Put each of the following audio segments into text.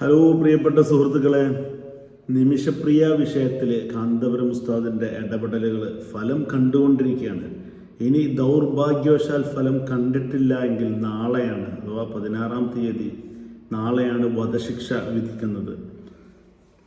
Hello പ്രിയപ്പെട്ട സുഹൃത്തുക്കളെ. നിമിഷപ്രിയ വിഷയത്തിൽ കാന്തപുരം ഉസ്താദിന്റെ ഇടപെടലുകൾ ഫലം കണ്ടുകൊണ്ടിരിക്കുകയാണ്. ഇനി ദൗർഭാഗ്യവശാൽ ഫലം കണ്ടിട്ടില്ല എങ്കിൽ നാളെയാണ് അഥവാ പതിനാറാം തീയതി നാളെയാണ് വധശിക്ഷ വിധിക്കുന്നത്.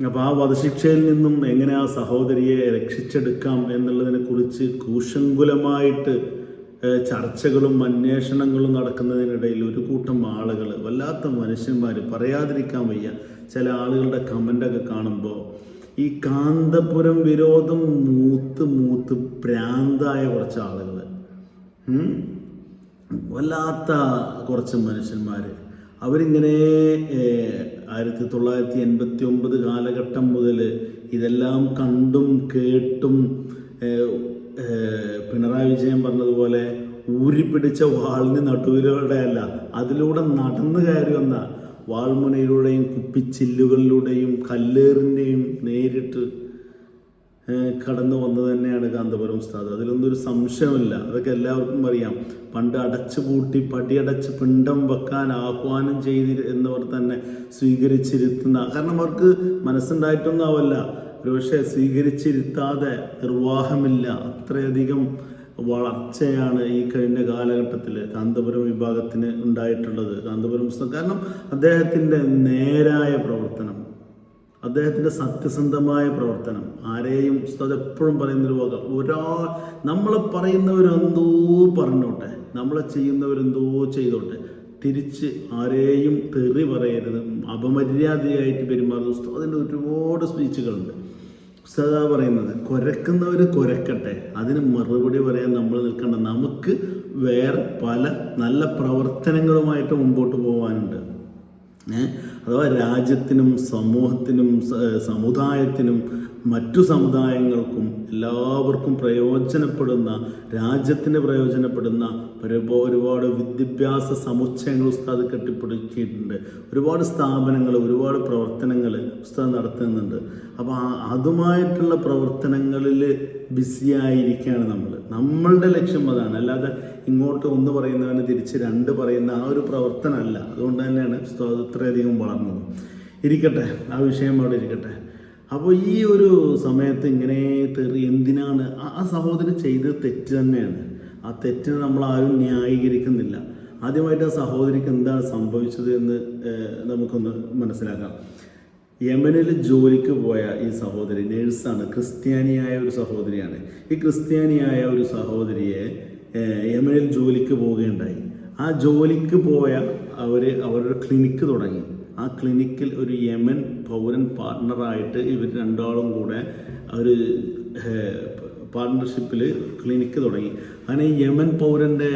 അപ്പോൾ ആ വധശിക്ഷയിൽ നിന്നും എങ്ങനെ ആ സഹോദരിയെ രക്ഷിച്ചെടുക്കാം എന്നുള്ളതിനെക്കുറിച്ച് കൂശങ്കുലമായിട്ട് ചർച്ചകളും അന്വേഷണങ്ങളും നടക്കുന്നതിനിടയിൽ ഒരു കൂട്ടം ആളുകൾ വല്ലാത്ത മനുഷ്യന്മാർ പറയാതിരിക്കാൻ വയ്യ. ചില ആളുകളുടെ കമന്റൊക്കെ കാണുമ്പോൾ ഈ കാന്തപുരം വിരോധം മൂത്ത് മൂത്ത് പ്രാന്തായ കുറച്ച് ആളുകൾ വല്ലാത്ത കുറച്ച് മനുഷ്യന്മാർ അവരിങ്ങനെ ആയിരത്തി തൊള്ളായിരത്തി എൺപത്തി ഒമ്പത് കാലഘട്ടം മുതൽ ഇതെല്ലാം കണ്ടും കേട്ടും പിണറായി വിജയൻ പറഞ്ഞതുപോലെ ഊരിപ്പിടിച്ച വാളിന് നടുവിലൂടെ അല്ല അതിലൂടെ നടന്നു കയറി വന്ന വാൾമുനയിലൂടെയും കുപ്പിച്ചില്ലുകളിലൂടെയും കല്ലേറിന്റെയും നേരിട്ട് കടന്നു വന്നത് തന്നെയാണ് കാന്തപുരം ഉസ്താദ്. അതിലൊന്നും ഒരു സംശയമില്ല അതൊക്കെ എല്ലാവർക്കും അറിയാം. പണ്ട് അടച്ചു പൂട്ടി പടിയടച്ച് പിണ്ടം വെക്കാൻ ആഹ്വാനം ചെയ്തി എന്നവർ തന്നെ സ്വീകരിച്ചിരുത്തുന്ന കാരണം അവർക്ക് മനസ്സുണ്ടായിട്ടൊന്നും ആവല്ല. ഒരുപക്ഷെ സ്വീകരിച്ചിരുത്താതെ നിർവാഹമില്ല. അത്രയധികം വളർച്ചയാണ് ഈ കഴിഞ്ഞ കാലഘട്ടത്തിൽ കാന്തപുരം വിഭാഗത്തിന് ഉണ്ടായിട്ടുള്ളത്. കാന്തപുരം പുസ്തകം. കാരണം അദ്ദേഹത്തിന്റെ നേരായ പ്രവർത്തനം അദ്ദേഹത്തിന്റെ സത്യസന്ധമായ പ്രവർത്തനം ആരെയും ഉസ്താദ് എപ്പോഴും പറയുന്നൊരു വക ഒരാൾ നമ്മൾ പറയുന്നവരെന്തോ പറഞ്ഞോട്ടെ നമ്മളെ ചെയ്യുന്നവരെന്തോ ചെയ്തോട്ടെ തിരിച്ച് ആരെയും തെറി പറയരുത്. അപമര്യാദയായിട്ട് പെരുമാറുന്ന ഉസ്താദിന്റെ ഒരുപാട് സ്പീച്ചുകളുണ്ട്. ഉസ്താദാ പറയുന്നത് കുരക്കുന്നവർ കുരക്കട്ടെ. അതിന് മറുപടി പറയാൻ നമ്മൾ നിൽക്കേണ്ട. നമുക്ക് വേറെ പല നല്ല പ്രവർത്തനങ്ങളുമായിട്ട് മുമ്പോട്ട് പോകാനുണ്ട്? അഥവാ രാജ്യത്തിനും സമൂഹത്തിനും സമുദായത്തിനും മറ്റു സമുദായങ്ങൾക്കും എല്ലാവർക്കും പ്രയോജനപ്പെടുന്ന രാജ്യത്തിന് പ്രയോജനപ്പെടുന്ന ഒരുപാട് വിദ്യാഭ്യാസ സമുച്ചയങ്ങൾ ഉസ്താദ് കെട്ടിപ്പടുക്കിയിട്ടുണ്ട്. ഒരുപാട് സ്ഥാപനങ്ങൾ ഒരുപാട് പ്രവർത്തനങ്ങൾ ഉസ്താദ് നടത്തുന്നുണ്ട്. അപ്പോൾ അതുമായിട്ടുള്ള പ്രവർത്തനങ്ങളിൽ ബിസിയായിരിക്കുകയാണ് നമ്മൾ. നമ്മളുടെ ലക്ഷ്യം അതാണ്. അല്ലാതെ ഇങ്ങോട്ട് ഒന്ന് പറയുന്നവന് തിരിച്ച് രണ്ട് പറയുന്ന ആ ഒരു പ്രവർത്തനമല്ല. അതുകൊണ്ട് തന്നെയാണ് ഉസ്താദ് ഇത്രയധികം വളർന്നത്. ഇരിക്കട്ടെ ആ വിഷയം അവിടെ ഇരിക്കട്ടെ. അപ്പോൾ ഈ ഒരു സമയത്ത് ഇങ്ങനെ തെറി എന്തിനാണ്? ആ- സഹോദരൻ സഹോദരി ചെയ്തത് തെറ്റ് തന്നെയാണ്. ആ തെറ്റിനെ നമ്മൾ ആരും ന്യായീകരിക്കുന്നില്ല. ആദ്യമായിട്ട് ആ സഹോദരിക്ക് എന്താണ് സംഭവിച്ചത് എന്ന് നമുക്കൊന്ന് മനസ്സിലാക്കാം. യമനിൽ ജോലിക്ക് പോയ ഈ സഹോദരി നേഴ്സാണ്. ക്രിസ്ത്യാനിയായ ഒരു സഹോദരിയാണ്. ഈ ക്രിസ്ത്യാനിയായ ഒരു സഹോദരിയെ യമനിൽ ജോലിക്ക് പോവുകയുണ്ടായി. ആ ജോലിക്ക് പോയ അവർ അവരുടെ ക്ലിനിക്ക് തുടങ്ങി. ആ ക്ലിനിക്കിൽ ഒരു യമൻ പൗരൻ പാർട്ട്ണറായിട്ട് ഇവർ രണ്ടാളും കൂടെ ഒരു പാർട്ണർഷിപ്പിൽ ക്ലിനിക്ക് തുടങ്ങി. അങ്ങനെ യമൻ പൗരന്റെ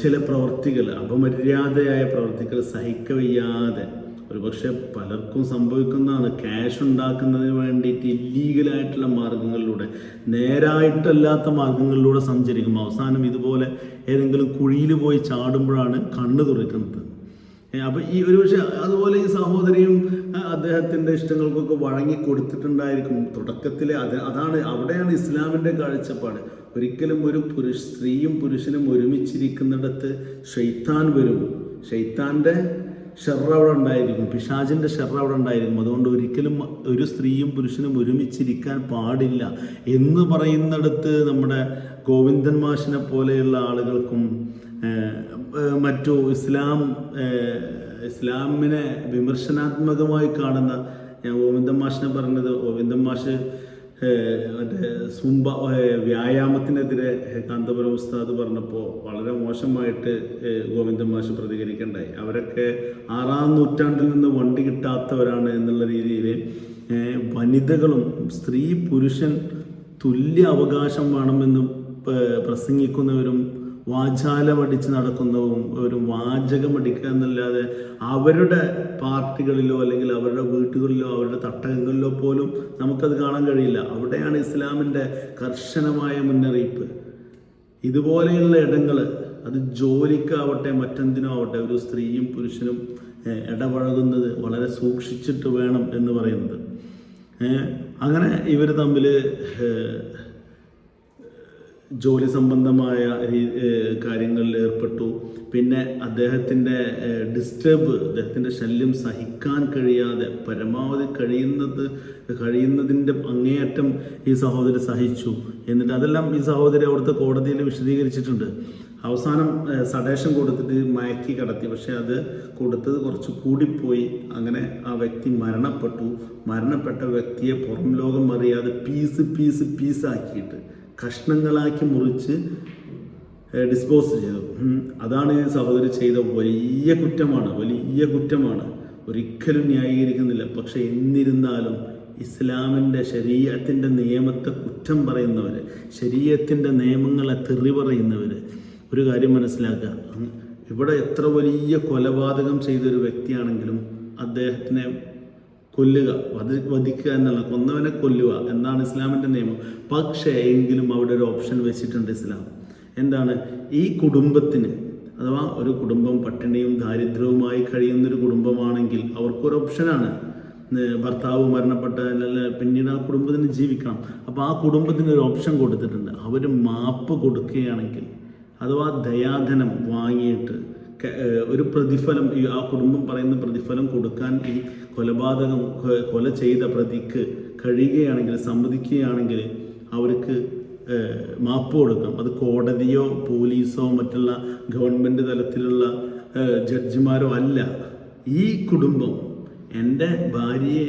ചില പ്രവർത്തികൾ അപമര്യാദയായ പ്രവർത്തികൾ സഹിക്കവയ്യാതെ ഒരുപക്ഷെ പലർക്കും സംഭവിക്കുന്നതാണ്. ക്യാഷ് ഉണ്ടാക്കുന്നതിന് വേണ്ടിയിട്ട് ഇല്ലീഗലായിട്ടുള്ള മാർഗങ്ങളിലൂടെ നേരായിട്ടല്ലാത്ത മാർഗങ്ങളിലൂടെ സഞ്ചരിക്കും. അവസാനം ഇതുപോലെ ഏതെങ്കിലും കുഴിയിൽ പോയി ചാടുമ്പോഴാണ് കണ്ണു തുറക്കുന്നത്. അപ്പൊ ഈ ഒരു അതുപോലെ ഈ സഹോദരിയും അദ്ദേഹത്തിന്റെ ഇഷ്ടങ്ങൾക്കൊക്കെ വഴങ്ങി കൊടുത്തിട്ടുണ്ടായിരിക്കും തുടക്കത്തിൽ അത് അതാണ് അവിടെയാണ് ഇസ്ലാമിന്റെ കാഴ്ചപ്പാട്. ഒരിക്കലും ഒരു പുരുഷ സ്ത്രീയും പുരുഷനും ഒരുമിച്ചിരിക്കുന്നിടത്ത് ഷെയ്ത്താൻ വരും. ഷെയ്ത്താന്റെ ഷെറ അവിടെ ഉണ്ടായിരിക്കും പിശാജിന്റെ ഷെറ അവിടെ ഉണ്ടായിരിക്കും. അതുകൊണ്ട് ഒരിക്കലും ഒരു സ്ത്രീയും പുരുഷനും ഒരുമിച്ചിരിക്കാൻ പാടില്ല. എന്ന് പറയുന്നിടത്ത് നമ്മുടെ ഗോവിന്ദൻ മാഷിനെ പോലെയുള്ള ആളുകൾക്കും മറ്റു ഇസ്ലാം ഇസ്ലാമിനെ വിമർശനാത്മകമായി കാണുന്ന ഞാൻ ഗോവിന്ദൻ മാഷിനെ പറഞ്ഞത് ഗോവിന്ദൻ മാഷ് മറ്റേ സുംബ വ്യായാമത്തിനെതിരെ കാന്തപുരം ഉസ്താദ് പറഞ്ഞപ്പോൾ വളരെ മോശമായിട്ട് ഗോവിന്ദൻ മാഷ് പ്രതികരിക്കണ്ടായി. അവരൊക്കെ ആറാം നൂറ്റാണ്ടിൽ നിന്ന് വണ്ടി കിട്ടാത്തവരാണ് എന്നുള്ള രീതിയിൽ വനിതകളും സ്ത്രീ പുരുഷൻ തുല്യ അവകാശം വേണമെന്ന് പ്രസംഗിക്കുന്നവരും വാചാലമടിച്ച് നടക്കുന്നതും ഒരു വാചകമടിക്കുക എന്നല്ലാതെ അവരുടെ പാർട്ടികളിലോ അല്ലെങ്കിൽ അവരുടെ വീട്ടുകളിലോ അവരുടെ തട്ടകങ്ങളിലോ പോലും നമുക്കത് കാണാൻ കഴിയില്ല. അവിടെയാണ് ഇസ്ലാമിന്റെ കർശനമായ മുന്നറിയിപ്പ്. ഇതുപോലെയുള്ള ഇടങ്ങൾ അത് ജോലിക്കാവട്ടെ മറ്റെന്തിനോ ആവട്ടെ ഒരു സ്ത്രീയും പുരുഷനും ഇടപഴകുന്നത് വളരെ സൂക്ഷിച്ചിട്ട് വേണം എന്ന് പറയുന്നത്. അങ്ങനെ ഇവർ തമ്മിൽ ജോലി സംബന്ധമായ കാര്യങ്ങളിൽ ഏർപ്പെട്ടു. പിന്നെ അദ്ദേഹത്തിന്റെ ഡിസ്റ്റർബ് അദ്ദേഹത്തിന്റെ ശല്യം സഹിക്കാൻ കഴിയാതെ പരമാവധി കഴിയുന്നത് കഴിയുന്നതിന്റെ അങ്ങേയറ്റം ഈ സഹോദരി സഹിച്ചു. എന്നിട്ട് അതെല്ലാം ഈ സഹോദരി അവിടുത്തെ കോടതിയിൽ വിശദീകരിച്ചിട്ടുണ്ട്. അവസാനം സടേഷൻ കൊടുത്തിട്ട് മയക്കി കടത്തി. പക്ഷേ അത് കൊടുത്തത് കുറച്ച് കൂടിപ്പോയി. അങ്ങനെ ആ വ്യക്തി മരണപ്പെട്ടു. മരണപ്പെട്ട വ്യക്തിയെ പുറം ലോകം അറിയാതെ പീസ് പീസ് പീസാക്കിയിട്ട് കഷ്ണങ്ങളാക്കി മുറിച്ച് ഡിസ്പോസ് ചെയ്തു. അതാണ് സഹോദരി ചെയ്ത വലിയ കുറ്റമാണ് വലിയ കുറ്റമാണ്. ഒരിക്കലും ന്യായീകരിക്കുന്നില്ല. പക്ഷെ എന്നിരുന്നാലും ഇസ്ലാമിന്റെ ശരീരത്തിന്റെ നിയമത്തെ കുറ്റം പറയുന്നവർ ശരീരത്തിന്റെ നിയമങ്ങളെ തെറി പറയുന്നവർ ഒരു കാര്യം മനസ്സിലാക്കുക. ഇവിടെ എത്ര വലിയ കൊലപാതകം ചെയ്തൊരു വ്യക്തിയാണെങ്കിലും അദ്ദേഹത്തിനെ കൊല്ലുക വധ വധിക്കുക എന്നുള്ള കൊന്നവനെ കൊല്ലുക എന്നാണ് ഇസ്ലാമിന്റെ നിയമം. പക്ഷേ എങ്കിലും അവിടെ ഒരു ഓപ്ഷൻ വെച്ചിട്ടുണ്ട് ഇസ്ലാം. എന്താണ്? ഈ കുടുംബത്തിന് അഥവാ ഒരു കുടുംബം പട്ടിണിയും ദാരിദ്ര്യവുമായി കഴിയുന്നൊരു കുടുംബമാണെങ്കിൽ അവർക്കൊരു ഓപ്ഷനാണ് ഭർത്താവ് അല്ലെങ്കിൽ പിന്നീട് ആ കുടുംബത്തിന് ജീവിക്കണം. അപ്പോൾ ആ കുടുംബത്തിന് ഒരു ഓപ്ഷൻ കൊടുത്തിട്ടുണ്ട്. അവർ മാപ്പ് കൊടുക്കുകയാണെങ്കിൽ അഥവാ ദയാധനം വാങ്ങിയിട്ട് ഒരു പ്രതിഫലം ഈ ആ കുടുംബം പറയുന്ന പ്രതിഫലം കൊടുക്കാൻ ഈ കൊലപാതകം കൊല ചെയ്ത പ്രതിക്ക് കഴിയുകയാണെങ്കിൽ സമ്മതിക്കുകയാണെങ്കിൽ അവർക്ക് മാപ്പ് കൊടുക്കാം. അത് കോടതിയോ പോലീസോ മറ്റുള്ള ഗവൺമെന്റ് തലത്തിലുള്ള ജഡ്ജിമാരോ അല്ല. ഈ കുടുംബം എന്റെ ഭാര്യയെ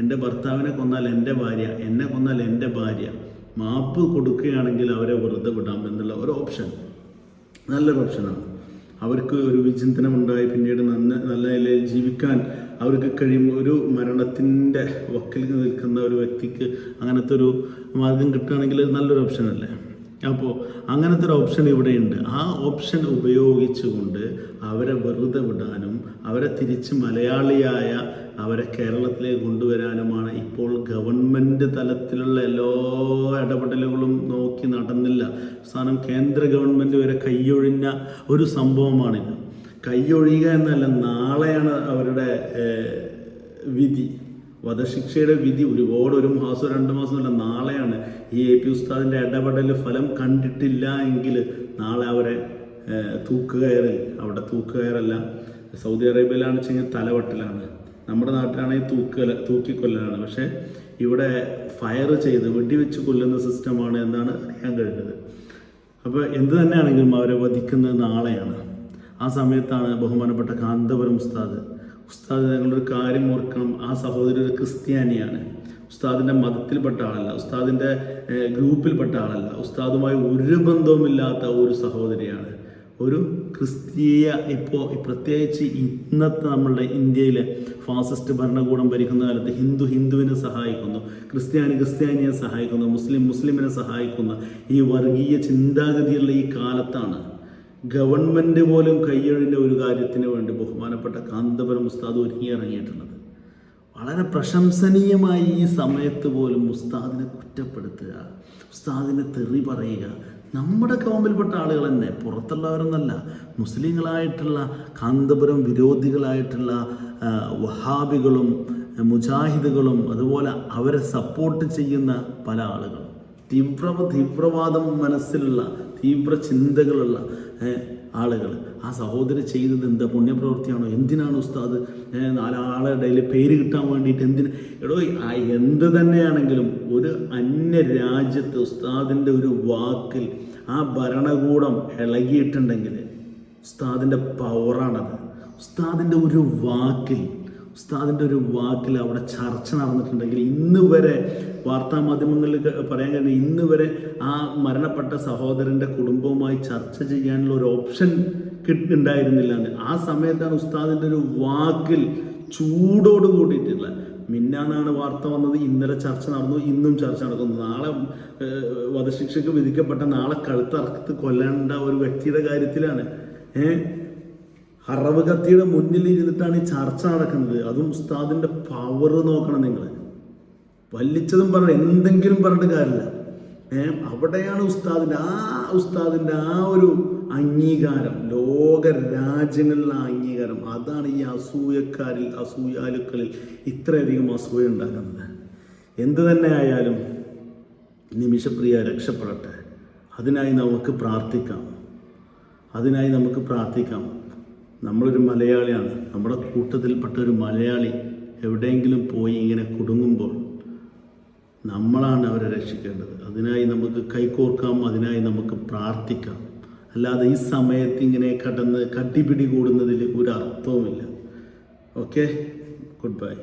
എന്റെ ഭർത്താവിനെ കൊന്നാൽ എന്റെ ഭാര്യ എന്നെ കൊന്നാൽ എന്റെ ഭാര്യ മാപ്പ് കൊടുക്കുകയാണെങ്കിൽ അവരെ വെറുതെ വിടാം എന്നുള്ള ഒരു ഓപ്ഷൻ. നല്ലൊരു ഓപ്ഷനാണ്. അവർക്ക് ഒരു വിചിന്തനം ഉണ്ടായി പിന്നീട് നന്ന നല്ല നിലയിൽ ജീവിക്കാൻ അവർക്ക് കഴിയുമ്പോൾ ഒരു മരണത്തിന്റെ വക്കിൽ നിൽക്കുന്ന ഒരു വ്യക്തിക്ക് അങ്ങനത്തെ ഒരു മാർഗം കിട്ടുകയാണെങ്കിൽ നല്ലൊരു ഓപ്ഷൻ അല്ലേ? അപ്പോൾ അങ്ങനത്തെ ഒരു ഓപ്ഷൻ ഇവിടെയുണ്ട്. ആ ഓപ്ഷൻ ഉപയോഗിച്ചുകൊണ്ട് അവരെ വെറുതെ വിടാനും അവരെ തിരിച്ച് മലയാളിയായ അവരെ കേരളത്തിലേക്ക് കൊണ്ടുവരാനുമാണ് ഇപ്പോൾ ഗവൺമെന്റ് തലത്തിലുള്ള എല്ലാ ഇടപെടലുകളും നോക്കി നടന്നില്ല. അവസാനം കേന്ദ്ര ഗവൺമെന്റ് വരെ കൈയൊഴിഞ്ഞ ഒരു സംഭവമാണിത്. കൈയൊഴിയുക എന്നല്ല നാളെയാണ് അവരുടെ വിധി. വധശിക്ഷയുടെ വിധി ഒരുപാട് ഒരു മാസം രണ്ട് മാസമല്ല നാളെയാണ്. ഈ എ പി ഉസ്താദിന്റെ ഇടപെടൽ ഫലം കണ്ടിട്ടില്ല എങ്കിൽ നാളെ അവരെ തൂക്കുകയറിൽ. അവിടെ തൂക്കുകയറല്ല. സൗദി അറേബ്യയിലാണ് വെച്ചെങ്കിൽ തലവട്ടലാണ്. നമ്മുടെ നാട്ടിലാണെങ്കിൽ തൂക്കല തൂക്കിക്കൊല്ലലാണ് പക്ഷേ ഇവിടെ ഫയർ ചെയ്ത് വെടിവെച്ച് കൊല്ലുന്ന സിസ്റ്റമാണ് എന്നാണ് അറിയാൻ കഴിഞ്ഞത്. അപ്പോൾ എന്ത് തന്നെയാണെങ്കിലും അവരെ വധിക്കുന്നത് നാളെയാണ്. ആ സമയത്താണ് ബഹുമാനപ്പെട്ട കാന്തപുരം ഉസ്താദ്. ഉസ്താദ് ഞങ്ങളൊരു കാര്യം ഓർക്കണം. ആ സഹോദരി ഒരു ക്രിസ്ത്യാനിയാണ്. ഉസ്താദിന്റെ മതത്തിൽപ്പെട്ട ആളല്ല. ഉസ്താദിന്റെ ഗ്രൂപ്പിൽപ്പെട്ട ആളല്ല. ഉസ്താദുമായി ഒരു ബന്ധവുമില്ലാത്ത ഒരു സഹോദരിയാണ്. ഒരു ക്രിസ്തീയ ഇപ്പോൾ പ്രത്യേകിച്ച് ഇന്നത്തെ നമ്മളുടെ ഇന്ത്യയിലെ ഫാസിസ്റ്റ് ഭരണകൂടം ഭരിക്കുന്ന കാലത്ത് ഹിന്ദു ഹിന്ദുവിനെ സഹായിക്കുന്നു ക്രിസ്ത്യാനി ക്രിസ്ത്യാനിയെ സഹായിക്കുന്നു മുസ്ലിം മുസ്ലിമിനെ സഹായിക്കുന്ന ഈ വർഗീയ ചിന്താഗതിയുള്ള ഈ കാലത്താണ് ഗവൺമെന്റ് പോലും കയ്യൊഴിഞ്ഞ ഒരു കാര്യത്തിന് വേണ്ടി ബഹുമാനപ്പെട്ട കാന്തപുരം ഉസ്താദ് ഒരുങ്ങിയിറങ്ങിയിട്ടുള്ളത്. വളരെ പ്രശംസനീയമായി ഈ സമയത്ത് പോലും ഉസ്താദിനെ കുറ്റപ്പെടുത്തുക ഉസ്താദിനെ തെറി പറയുക നമ്മുടെ കോമ്പിൽപ്പെട്ട ആളുകൾ തന്നെ പുറത്തുള്ളവരൊന്നല്ല. മുസ്ലിങ്ങളായിട്ടുള്ള കാന്തപുരം വിരോധികളായിട്ടുള്ള വഹാബികളും മുജാഹിദുകളും അതുപോലെ അവരെ സപ്പോർട്ട് ചെയ്യുന്ന പല ആളുകളും. തീവ്ര തീവ്രവാദം മനസ്സിലുള്ള തീവ്ര ചിന്തകളുള്ള ആളുകൾ ആ സഹോദരൻ ചെയ്തത് എന്താ? പുണ്യപ്രവൃത്തിയാണോ? എന്തിനാണ് ഉസ്താദ്? നാലാളുടെ നാലാളെ പേര് കിട്ടാൻ വേണ്ടിയിട്ട് എന്തിന്? എടോ എന്ത് തന്നെയാണെങ്കിലും ഒരു അന്യ രാജ്യത്ത് ഉസ്താദിന്റെ ഒരു വാക്കിൽ ആ ഭരണകൂടം ഇളകിയിട്ടുണ്ടെങ്കിൽ ഉസ്താദിന്റെ പവറാണത് ഉസ്താദിന്റെ ഒരു വാക്കിൽ ഉസ്താദിന്റെ ഒരു വാക്കിൽ അവിടെ ചർച്ച നടന്നിട്ടുണ്ടെങ്കിൽ ഇന്ന് വരെ വാർത്താ മാധ്യമങ്ങളിൽ പറയാൻ കഴിയും ഇന്ന് വരെ ആ മരണപ്പെട്ട സഹോദരന്റെ കുടുംബവുമായി ചർച്ച ചെയ്യാനുള്ള ഒരു ഓപ്ഷൻ കിട്ടുണ്ടായിരുന്നില്ല എന്ന്. ആ സമയത്താണ് ഉസ്താദിന്റെ ഒരു വാക്കിൽ ചൂടോട് കൂടിയിട്ടുള്ള മിന്നാന്നാണ് വാർത്ത വന്നത് ഇന്നലെ ചർച്ച നടന്നു ഇന്നും ചർച്ച നടക്കുന്നു. നാളെ വധശിക്ഷയ്ക്ക് വിധിക്കപ്പെട്ട നാളെ കഴുത്തറത്ത് കൊല്ലേണ്ട ഒരു വ്യക്തിയുടെ കാര്യത്തിലാണ്. ഏഹ് ഹറവ് കത്തിയുടെ മുന്നിൽ ഇരുന്നിട്ടാണ് ഈ ചർച്ച നടക്കുന്നത്. അതും ഉസ്താദിന്റെ പവർ നോക്കണം നിങ്ങൾ. വലിച്ചതും പറഞ്ഞ എന്തെങ്കിലും പറഞ്ഞിട്ട് കാര്യമില്ല. ഏ അവിടെയാണ് ഉസ്താദിന്റെ ആ ഉസ്താദിന്റെ ആ ഒരു അംഗീകാരം. ലോക രാജ്യങ്ങളിലെ അംഗീകാരം. അതാണ് ഈ അസൂയക്കാരിൽ അസൂയാലുക്കളിൽ ഇത്രയധികം അസൂയ ഉണ്ടാകുന്നത്. എന്ത് തന്നെ ആയാലും നിമിഷപ്രിയ രക്ഷപ്പെടട്ടെ. അതിനായി നമുക്ക് പ്രാർത്ഥിക്കാം. അതിനായി നമുക്ക് പ്രാർത്ഥിക്കാം. നമ്മളൊരു മലയാളിയാണ്. നമ്മുടെ കൂട്ടത്തിൽപ്പെട്ട ഒരു മലയാളി എവിടെയെങ്കിലും പോയി ഇങ്ങനെ കുടുങ്ങുമ്പോൾ നമ്മളാണ് അവരെ രക്ഷിക്കേണ്ടത്. അതിനായി നമുക്ക് കൈകോർക്കാം അതിനായി നമുക്ക് പ്രാർത്ഥിക്കാം. അല്ലാതെ ഈ സമയത്ത് ഇങ്ങനെ കടന്ന് കട്ടിപ്പിടി കൂടുന്നതിൽ ഒരു അർത്ഥവുമില്ല. Okay good bye